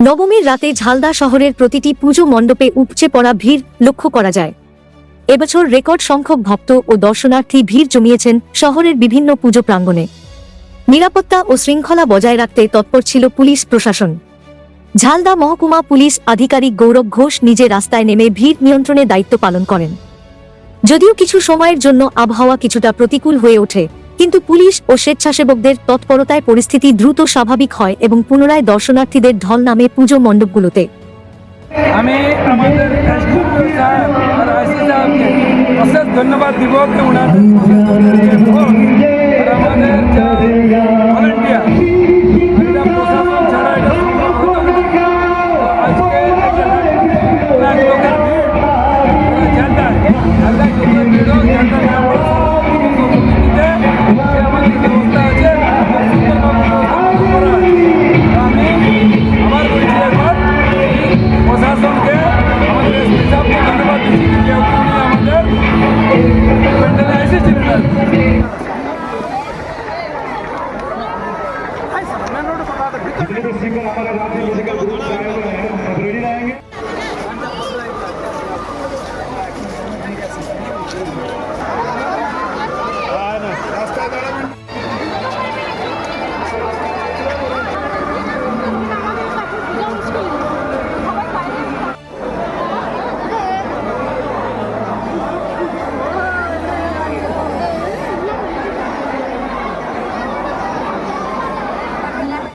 নবমীর রাতে ঝালদা শহরের প্রতিটি পুজো মণ্ডপে উপচে পড়া ভিড় লক্ষ্য করা যায়। এবছর রেকর্ড সংখ্যক ভক্ত ও দর্শনার্থী ভিড় জমিয়েছেন শহরের বিভিন্ন পুজো প্রাঙ্গণে। নিরাপত্তা ও শৃঙ্খলা বজায় রাখতে তৎপর ছিল পুলিশ প্রশাসন। ঝালদা মহকুমা পুলিশ আধিকারিক গৌরব ঘোষ নিজে রাস্তায় নেমে ভিড় নিয়ন্ত্রণে দায়িত্ব পালন করেন। যদিও কিছু সময়ের জন্য আবহাওয়া কিছুটা প্রতিকূল হয়ে ওঠে কিন্তু পুলিশ ও স্বেচ্ছাসেবকদের তৎপরতায় পরিস্থিতি দ্রুত স্বাভাবিক হয় এবং পুনরায় দর্শনার্থীদের ঢল নামে পুজো মণ্ডপগুলোতে। আমি আমাদের ধন্যবাদ দিব जितने भी